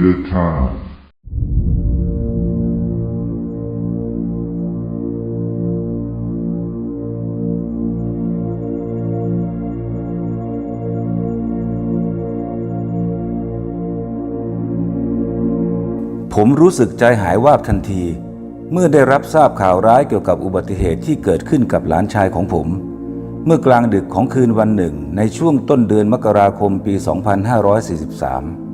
Wonder Time. ผม รู้สึกใจหายวาบทันที เมื่อได้รับทราบข่าวร้ายเกี่ยวกับอุบัติเหตุที่เกิดขึ้นกับหลานชายของผม เมื่อกลางดึกของคืนวันหนึ่ง ในช่วงต้นเดือนมกราคมปี 2543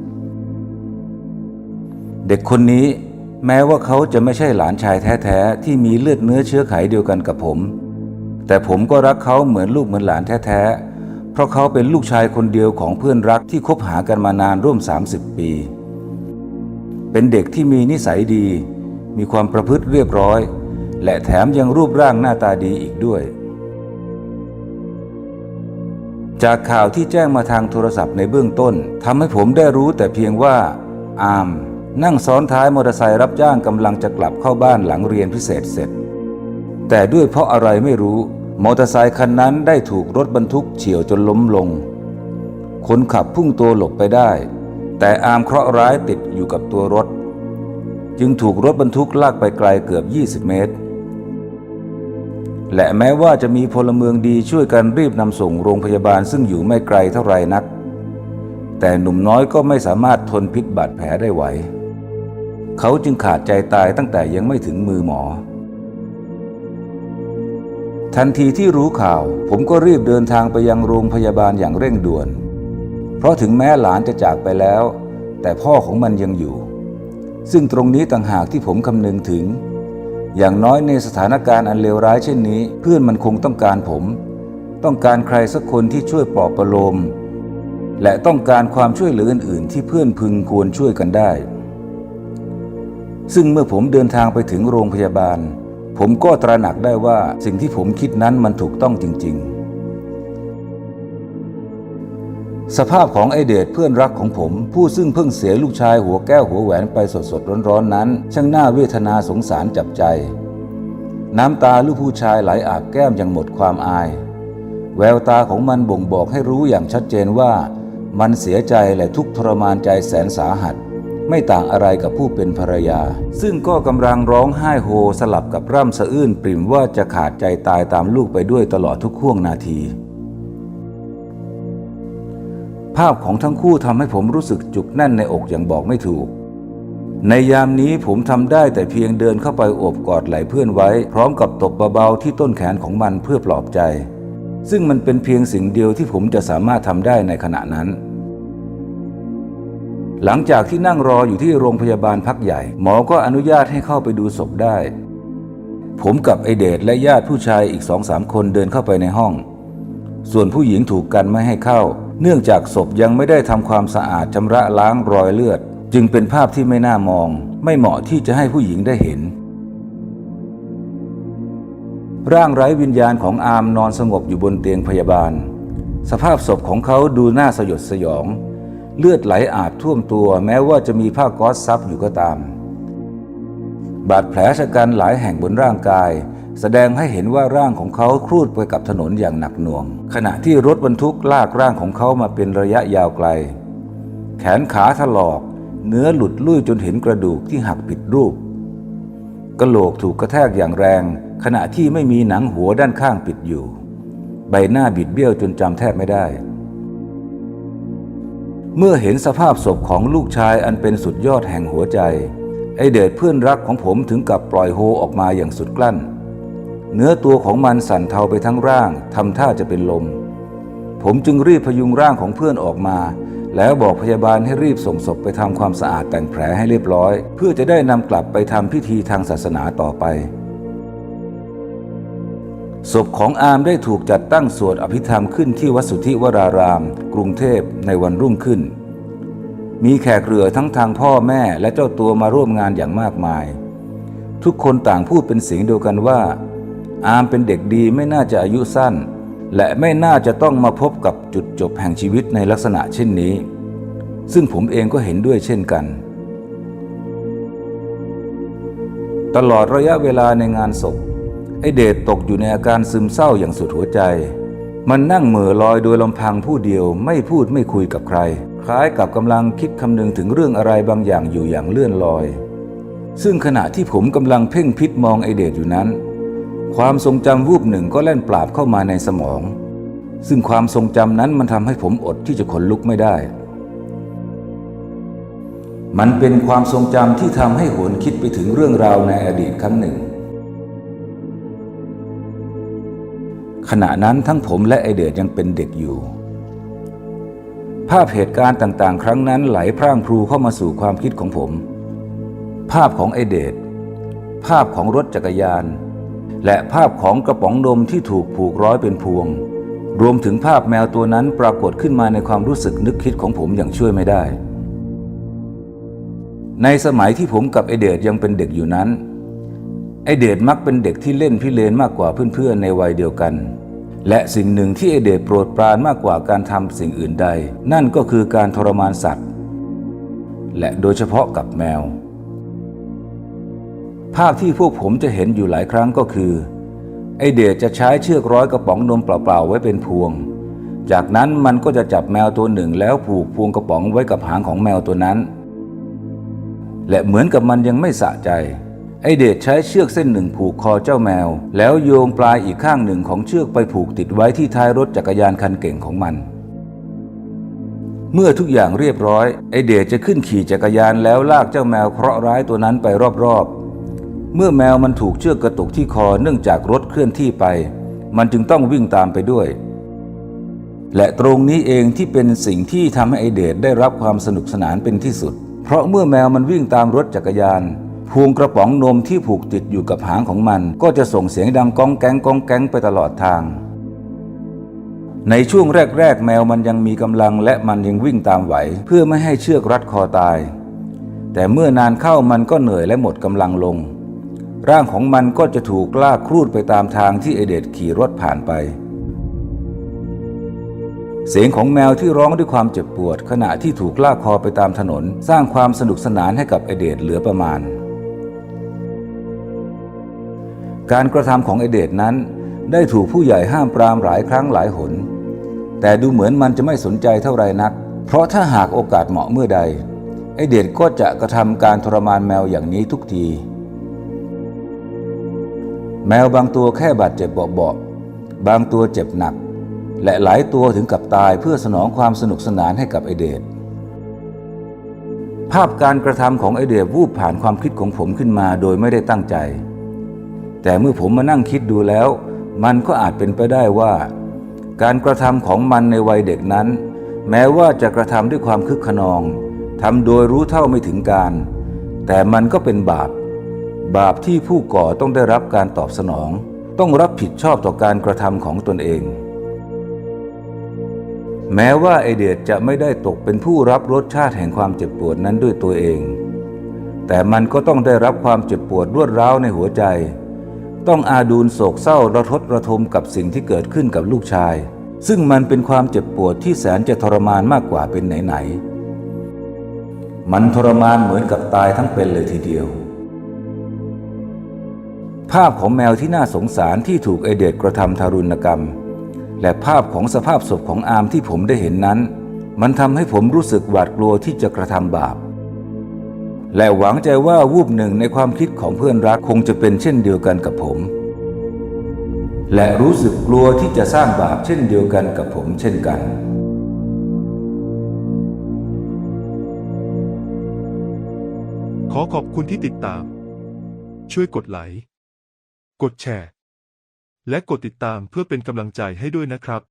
เด็กคนนี้แม้ว่าเขาจะไม่ใช่หลานชายแท้ๆที่มีเลือดเนื้อเชื้อไขเดียวกันกับผม แต่ผมก็รักเขาเหมือนลูกเหมือนหลานแท้ๆเพราะเขาเป็นลูกชายคนเดียวของเพื่อนรักที่คบหากันมานานร่วม 30 ปี เป็นเด็กที่มีนิสัยดี มีความประพฤติเรียบร้อย และแถมยังรูปร่างหน้าตาดีอีกด้วย จากข่าวที่แจ้งมาทางโทรศัพท์ในเบื้องต้นทำให้ผมได้รู้แต่เพียงว่าอาม นั่งซ้อนท้ายมอเตอร์ไซค์รับจ้างกำลังจะกลับเข้าบ้านหลังเรียนพิเศษเสร็จ แต่ด้วยเพราะอะไรไม่รู้ มอเตอร์ไซค์คันนั้นได้ถูกรถบรรทุกเฉี่ยวจนล้มลง คนขับพุ่งตัวหลบไปได้ แต่อามเคราะห์ร้ายติดอยู่กับตัวรถ จึงถูกรถบรรทุกลากไปไกลเกือบ 20 เมตร และแม้ว่าจะมีพลเมืองดีช่วยกันรีบนำส่งโรงพยาบาลซึ่งอยู่ไม่ไกลเท่าไรนัก แต่หนุ่มน้อยก็ไม่สามารถทนพิษบาดแผลได้ไหว เขาจึงขาดใจตายตั้งแต่ยังไม่ถึงมือหมอ ทันทีที่รู้ข่าว ผมก็รีบเดินทางไปยังโรงพยาบาลอย่างเร่งด่วน เพราะถึงแม้หลานจะจากไปแล้ว แต่พ่อของมันยังอยู่ ซึ่งตรงนี้ต่างหากที่ผมคำนึงถึง อย่างน้อยในสถานการณ์อันเลวร้ายเช่นนี้ เพื่อนมันคงต้องการผม ต้องการใครสักคนที่ช่วยปลอบประโลมและต้องการความช่วยเหลืออื่น ๆ ที่เพื่อนพึงควรช่วยกันได้ ซึ่งเมื่อผมเดินทางไปถึงโรงพยาบาล ผมก็ตระหนักได้ว่าสิ่งที่ผมคิดนั้นมันถูกต้องจริง ๆ สภาพของไอเดชเพื่อนรักของผม ผู้ซึ่งเพิ่งเสียลูกชายหัวแก้วหัวแหวนไปสดๆ ร้อนๆนั้น ช่างน่าเวทนาสงสารจับใจ น้ำตาลูกผู้ชายไหลอาบแก้มอย่างหมดความอาย แววตาของมันบ่งบอกให้รู้อย่างชัดเจนว่า มันเสียใจและทุกข์ทรมานใจแสนสาหัส ไม่ต่างอะไรกับผู้เป็นภรรยา ซึ่งก็กำลังร้องไห้โฮสลับกับร่ำสะอื้นปริ่มว่าจะขาดใจตายตามลูกไปด้วยตลอดทุกห่วงนาที ภาพของทั้งคู่ทำให้ผมรู้สึกจุกแน่นในอกอย่างบอกไม่ถูก ในยามนี้ผมทำได้แต่เพียงเดินเข้าไปโอบกอดไหล่เพื่อนไว้ พร้อมกับตบเบาๆที่ต้นแขนของมันเพื่อปลอบใจ ซึ่งมันเป็นเพียงสิ่งเดียวที่ผมจะสามารถทำได้ในขณะนั้น หลังจากที่นั่งรออยู่ที่โรงพยาบาลพักใหญ่ หมอก็อนุญาตให้เข้าไปดูศพได้ ผมกับไอเดชและญาติผู้ชายอีกสองสามคนเดินเข้าไปในห้อง ส่วนผู้หญิงถูกกันไม่ให้เข้า เนื่องจากศพยังไม่ได้ทำความสะอาดชำระล้างรอยเลือด จึงเป็นภาพที่ไม่น่ามอง ไม่เหมาะที่จะให้ผู้หญิงได้เห็น ร่างไร้วิญญาณของอามนอนสงบอยู่บนเตียงพยาบาล สภาพศพของเขาดูน่าสยดสยอง เลือดไหลอาบท่วมตัวแม้ว่าจะมีผ้าก๊อซซับอยู่ก็ตาม บาดแผลชะกันหลายแห่งบนร่างกาย แสดงให้เห็นว่าร่างของเขาครูดไปกับถนนอย่างหนักหน่วง ขณะที่รถบรรทุกลากร่างของเขามาเป็นระยะยาวไกล แขนขาถลอก เนื้อหลุดลุ่ยจนเห็นกระดูกที่หักผิดรูปกระโหลกถูกกระแทกอย่างแรง ขณะที่ไม่มีหนังหัวด้านข้างปิดอยู่ ใบหน้าบิดเบี้ยวจนจำแทบไม่ได้ เมื่อเห็นสภาพศพของลูกชายอันเป็นสุดยอดแห่งหัวใจ ไอเดชเพื่อนรักของผมถึงกับปล่อยโฮออกมาอย่างสุดกลั้น เนื้อตัวของมันสั่นเทาไปทั้งร่างทำท่าจะเป็นลม ผมจึงรีบพยุงร่างของเพื่อนออกมา แล้วบอกพยาบาลให้รีบส่งศพไปทำความสะอาดแต่งแผลให้เรียบร้อย เพื่อจะได้นำกลับไปทำพิธีทางศาสนาต่อไป ศพของอามได้ถูกจัดตั้งสวดอภิธรรมขึ้นที่วัดสุทธิวราราม กรุงเทพในวันรุ่งขึ้น มีแขกเรือทั้งทางพ่อแม่และเจ้าตัวมาร่วมงานอย่างมากมาย ทุกคนต่างพูดเป็นเสียงเดียวกันว่า อามเป็นเด็กดีไม่น่าจะอายุสั้น และไม่น่าจะต้องมาพบกับจุดจบแห่งชีวิตในลักษณะเช่นนี้ ซึ่งผมเองก็เห็นด้วยเช่นกัน ตลอดระยะเวลาในงานศพ เดชตกอยู่ในอาการซึมเศร้าอย่างสุดหัวใจ มันนั่งเหม่อลอยโดยลำพังผู้เดียวไม่พูดไม่คุยกับใคร คล้ายกับกำลังคิดคำนึงถึงเรื่องอะไรบางอย่างอยู่อย่างเลื่อนลอย ซึ่งขณะที่ผมกำลังเพ่งพิษมองไอเดดอยู่นั้น ความทรงจำวูบหนึ่งก็แล่นปราบเข้ามาในสมอง ซึ่งความทรงจำนั้นมันทำให้ผมอดที่จะขนลุกไม่ได้มันเป็นความทรงจำที่ทำให้หวนคิดไปถึงเรื่องราวในอดีตครั้งหนึ่ง ขณะนั้นทั้งผมและไอเดดยังเป็นเด็กอยู่ ภาพเหตุการณ์ต่างๆ ครั้งนั้นไหลพร่างพรูเข้ามาสู่ความคิดของผม ภาพของไอเดดภาพของรถจักรยาน และภาพของกระป๋องนมที่ถูกผูกร้อยเป็นพวง รวมถึงภาพแมวตัวนั้นปรากฏขึ้นมาในความรู้สึกนึกคิดของผมอย่างช่วยไม่ได้ ในสมัยที่ผมกับไอเดดยังเป็นเด็กอยู่นั้น ไอเดดมักเป็นเด็กที่เล่นพิเรนมากกว่าเพื่อนๆในวัยเดียวกัน และสิ่งหนึ่งที่ไอเดดโปรดปรานมากกว่าการทำสิ่งอื่นใด นั่นก็คือการทรมานสัตว์ และโดยเฉพาะกับแมว ภาพที่พวกผมจะเห็นอยู่หลายครั้งก็คือ ไอเดดจะใช้เชือกร้อยกระป๋องนมเปล่าๆไว้เป็นพวง จากนั้นมันก็จะจับแมวตัวหนึ่งแล้วผูกพวงกระป๋องไว้กับหางของแมวตัวนั้น และเหมือนกับมันยังไม่สะใจ ไอเดชใช้เชือกเส้นหนึ่งผูกคอเจ้าแมว แล้วโยงปลายอีกข้างหนึ่งของเชือกไปผูกติดไว้ที่ท้ายรถจักรยานคันเก่งของมัน เมื่อทุกอย่างเรียบร้อย ไอเดชจะขึ้นขี่จักรยานแล้วลากเจ้าแมวเคราะห์ร้ายตัวนั้นไปรอบๆ เมื่อแมวมันถูกเชือกกระตุกที่คอเนื่องจากรถเคลื่อนที่ไป มันจึงต้องวิ่งตามไปด้วย และตรงนี้เองที่เป็นสิ่งที่ทำให้ไอเดชได้รับความสนุกสนานเป็นที่สุด เพราะเมื่อแมวมันวิ่งตามรถจักรยาน พวงกระป๋องนมที่ผูกติดอยู่กับหางของมัน ก็จะส่งเสียงดังก้องแก๊งก้องแก๊งไปตลอดทาง ในช่วงแรก ๆ แมวมันยังมีกำลังและมันยังวิ่งตามไหว เพื่อไม่ให้เชือกรัดคอตาย แต่เมื่อนานเข้ามันก็เหนื่อยและหมดกำลังลง ร่างของมันก็จะถูกลากครูดไปตามทางที่ไอเดดขี่รถผ่านไปเสียงของแมวที่ร้องด้วยความเจ็บปวด ขณะที่ถูกลากคอไปตามถนน สร้างความสนุกสนานให้กับไอเดดเหลือประมาณ การกระทำของไอเดดนั้น ได้ถูกผู้ใหญ่ห้ามปรามหลายครั้งหลายหน แต่ดูเหมือนมันจะไม่สนใจเท่าไรนัก เพราะถ้าหากโอกาสเหมาะเมื่อใดไอเดดก็จะกระทำการทรมานแมวอย่างนี้ทุกที แมวบางตัวแค่บาดเจ็บเบาๆบางตัวเจ็บหนัก และหลายตัวถึงกับตายเพื่อสนองความสนุกสนานให้กับไอเดดภาพการกระทำของไอเดดวูบผ่านความคิดของผมขึ้นมาโดยไม่ได้ตั้งใจ แต่เมื่อผมมานั่งคิดดูแล้ว มันก็อาจเป็นไปได้ว่า การกระทำของมันในวัยเด็กนั้น แม้ว่าจะกระทำด้วยความคึกขนองทำโดยรู้เท่าไม่ถึงการ แต่มันก็เป็นบาป บาปที่ผู้ก่อต้องได้รับการตอบสนอง ต้องรับผิดชอบต่อการกระทำของตนเอง แม้ว่าไอเดียจะไม่ได้ตกเป็นผู้รับรสชาติแห่งความเจ็บปวดนั้นด้วยตัวเอง แต่มันก็ต้องได้รับความเจ็บปวดรวดร้าวในหัวใจ ต้องอาดูลโศกเศร้าระทดระทมกับสิ่งที่เกิดขึ้นกับลูกชาย ซึ่งมันเป็นความเจ็บปวดที่แสนจะทรมานมากกว่าเป็นไหนๆมันทรมานเหมือนกับตายทั้งเป็นเลยทีเดียว ภาพของแมวที่น่าสงสารที่ถูกไอเดดกระทำทารุณกรรม และภาพของสภาพศพของอามที่ผมได้เห็นนั้น มันทำให้ผมรู้สึกหวาดกลัวที่จะกระทำบาป และหวังใจว่าวูบหนึ่งในความคิดของเพื่อนรักคงจะเป็นเช่นเดียวกันกับผม และรู้สึกกลัวที่จะสร้างบาปเช่นเดียวกันกับผมเช่นกัน ขอขอบคุณที่ติดตาม ช่วยกดไลค์ กดแชร์ และกดติดตามเพื่อเป็นกำลังใจให้ด้วยนะครับ